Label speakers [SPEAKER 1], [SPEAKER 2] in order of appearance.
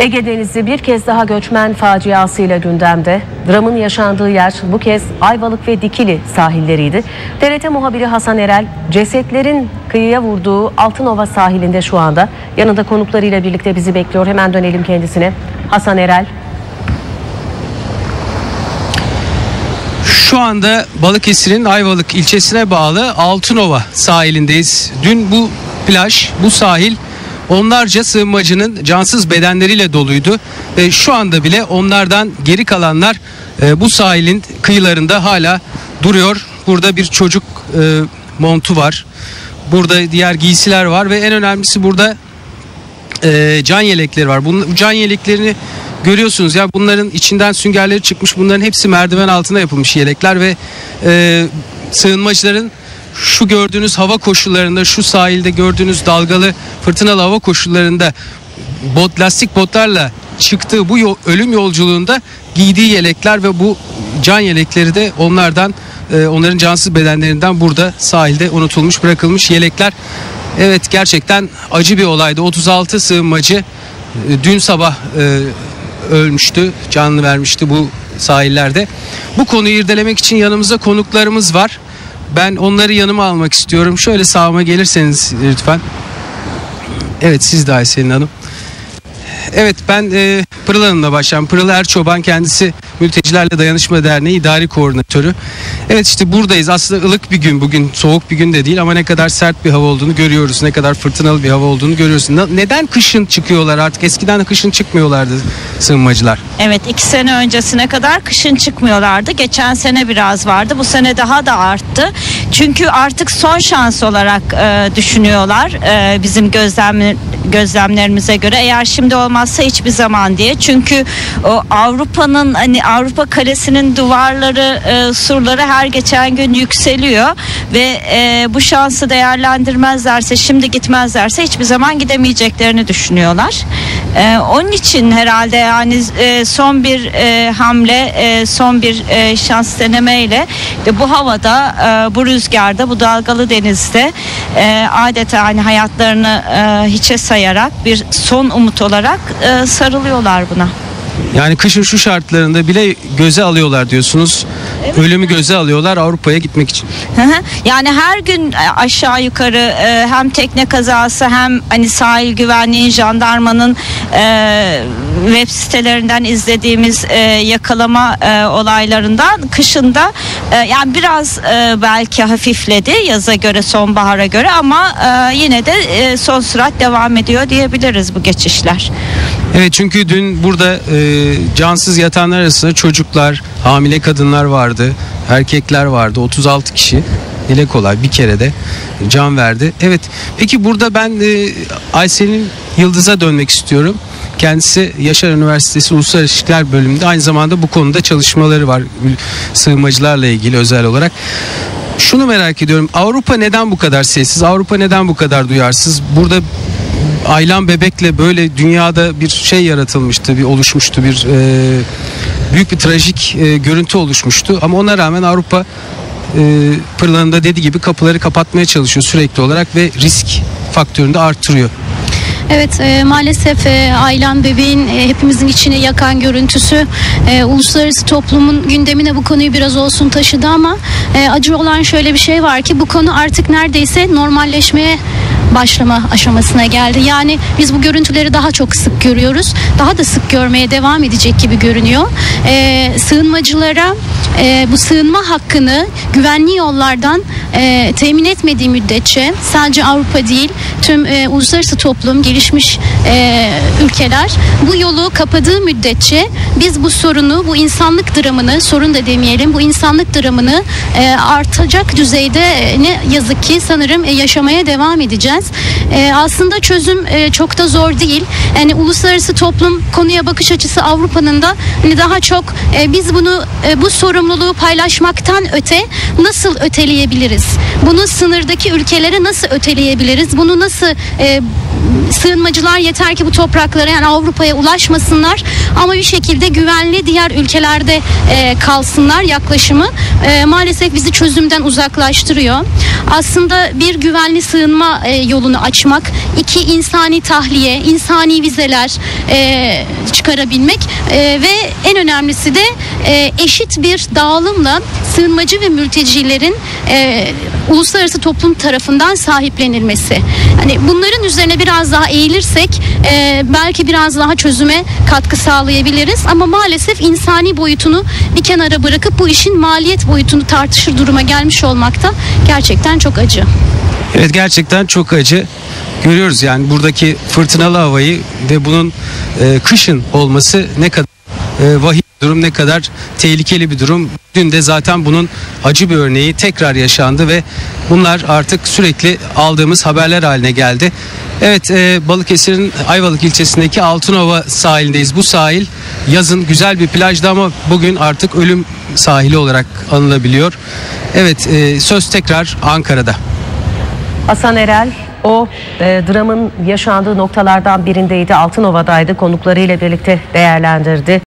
[SPEAKER 1] Ege Denizi bir kez daha göçmen faciasıyla gündemde. Dramın yaşandığı yer bu kez Ayvalık ve Dikili sahilleriydi. TRT muhabiri Hasan Erel cesetlerin kıyıya vurduğu Altınova sahilinde şu anda. Yanında konuklarıyla birlikte bizi bekliyor. Hemen dönelim kendisine. Hasan Erel.
[SPEAKER 2] Şu anda Balıkesir'in Ayvalık ilçesine bağlı Altınova sahilindeyiz. Dün bu plaj, bu sahil onlarca sığınmacının cansız bedenleriyle doluydu. Ve şu anda bile onlardan geri kalanlar e, bu sahilin kıyılarında hala duruyor. Burada bir çocuk e, montu var. Burada diğer giysiler var ve en önemlisi burada e, can yelekleri var. Bu can yeleklerini görüyorsunuz ya bunların içinden süngerleri çıkmış. Bunların hepsi merdiven altında yapılmış yelekler ve e, sığınmacıların şu gördüğünüz hava koşullarında şu sahilde gördüğünüz dalgalı fırtınalı hava koşullarında bot lastik botlarla çıktığı bu yol, ölüm yolculuğunda giydiği yelekler ve bu can yelekleri de onlardan e, onların cansız bedenlerinden burada sahilde unutulmuş bırakılmış yelekler. Evet gerçekten acı bir olaydı. 36 sığınmacı e, dün sabah e, ölmüştü, canını vermişti bu sahillerde. Bu konuyu irdelemek için yanımızda konuklarımız var. Ben onları yanıma almak istiyorum. Şöyle sağıma gelirseniz lütfen. Evet siz de Ayselin Hanım. Evet ben e, Pırıl Hanım'la başlayalım. Pırıl Erçoban kendisi Mültecilerle Dayanışma Derneği idari koordinatörü. Evet işte buradayız. Aslında ılık bir gün bugün. Soğuk bir gün de değil ama ne kadar sert bir hava olduğunu görüyoruz. Ne kadar fırtınalı bir hava olduğunu görüyoruz. Neden kışın çıkıyorlar artık? Eskiden kışın çıkmıyorlardı sığınmacılar.
[SPEAKER 3] Evet iki sene öncesine kadar kışın çıkmıyorlardı. Geçen sene biraz vardı. Bu sene daha da arttı. Çünkü artık son şans olarak e, düşünüyorlar e, bizim gözlem gözlemlerimize göre. Eğer şimdi olmazsa hiçbir zaman diye. Çünkü o Avrupa'nın hani Avrupa kalesinin duvarları, e, surları her geçen gün yükseliyor ve e, bu şansı değerlendirmezlerse, şimdi gitmezlerse hiçbir zaman gidemeyeceklerini düşünüyorlar. E, onun için herhalde yani e, son bir e, hamle, e, son bir e, şans denemeyle de bu havada, e, bu rüzgarda, bu dalgalı denizde e, adeta hani hayatlarını e, hiçe sayarak bir son umut olarak e, sarılıyorlar buna.
[SPEAKER 2] Yani kışın şu şartlarında bile göze alıyorlar diyorsunuz. Ölümü göze alıyorlar Avrupa'ya gitmek için.
[SPEAKER 3] Yani her gün e, aşağı yukarı e, hem tekne kazası hem hani sahil güvenliği jandarmanın e, web sitelerinden izlediğimiz yakalama olaylarından kışında e, yani biraz e, belki hafifledi yaza göre sonbahara göre ama e, yine de e, son sürat devam ediyor diyebiliriz bu geçişler.
[SPEAKER 2] Evet çünkü dün burada e, cansız yatanlar arasında çocuklar, hamile kadınlar vardı, erkekler vardı. 36 kişi. Dile kolay bir kere de can verdi. Evet. Peki burada ben e, Aysel'in Yıldız'a dönmek istiyorum. Kendisi Yaşar Üniversitesi Uluslararası İlişkiler bölümünde aynı zamanda bu konuda çalışmaları var. Sığınmacılarla ilgili özel olarak. Şunu merak ediyorum. Avrupa neden bu kadar sessiz? Avrupa neden bu kadar duyarsız? Burada Aylan Bebek'le böyle dünyada bir şey yaratılmıştı, bir oluşmuştu, bir e, büyük bir trajik e, görüntü oluşmuştu. Ama ona rağmen Avrupa e, Pırlan'ın dediği gibi kapıları kapatmaya çalışıyor sürekli olarak ve risk faktörünü de artırıyor.
[SPEAKER 4] Evet e, maalesef e, Aylan bebeğin e, hepimizin içine yakan görüntüsü e, uluslararası toplumun gündemine bu konuyu biraz olsun taşıdı ama e, acı olan şöyle bir şey var ki bu konu artık neredeyse normalleşmeye başlama aşamasına geldi. Yani biz bu görüntüleri daha çok sık görüyoruz. Daha da sık görmeye devam edecek gibi görünüyor. E, sığınmacılara e, bu sığınma hakkını güvenli yollardan e, temin etmediği müddetçe sadece Avrupa değil tüm e, uluslararası toplum gelişmiş e, ülkeler bu yolu kapadığı müddetçe biz bu sorunu bu insanlık dramını sorun da demeyelim bu insanlık dramını e, artacak düzeyde ne yazık ki sanırım e, yaşamaya devam edeceğiz. E, aslında çözüm e, çok da zor değil. Yani uluslararası toplum konuya bakış açısı Avrupa'nın da hani daha çok e, biz bunu e, bu sorumluluğu paylaşmaktan öte nasıl öteleyebiliriz? Bunu sınırdaki ülkelere nasıl öteleyebiliriz? Bunu nasıl e, sığınmacılar yeter ki bu topraklara yani Avrupa'ya ulaşmasınlar. ama bir şekilde güvenli diğer ülkelerde e, kalsınlar yaklaşımı e, maalesef bizi çözümden uzaklaştırıyor. Aslında bir güvenli sığınma e, yolunu açmak, iki insani tahliye, insani vizeler e, çıkarabilmek e, ve en önemlisi de e, eşit bir dağılımla sığınmacı ve mültecilerin e, uluslararası toplum tarafından sahiplenilmesi. Hani bunların üzerine biraz daha eğilirsek e, belki biraz daha çözüme katkı sağlayabiliriz ama maalesef insani boyutunu bir kenara bırakıp bu işin maliyet boyutunu tartışır duruma gelmiş olmakta gerçekten çok acı.
[SPEAKER 2] Evet gerçekten çok acı. Görüyoruz yani buradaki fırtınalı havayı ve bunun e, kışın olması ne kadar e, vahim durum ne kadar tehlikeli bir durum. Dün de zaten bunun acı bir örneği tekrar yaşandı ve bunlar artık sürekli aldığımız haberler haline geldi. Evet e, Balıkesir'in Ayvalık ilçesindeki Altınova sahilindeyiz. Bu sahil yazın güzel bir plajdı ama bugün artık ölüm sahili olarak anılabiliyor. Evet e, söz tekrar Ankara'da.
[SPEAKER 1] Hasan Erel o e, dramın yaşandığı noktalardan birindeydi. Altınova'daydı. Konuklarıyla birlikte değerlendirdi.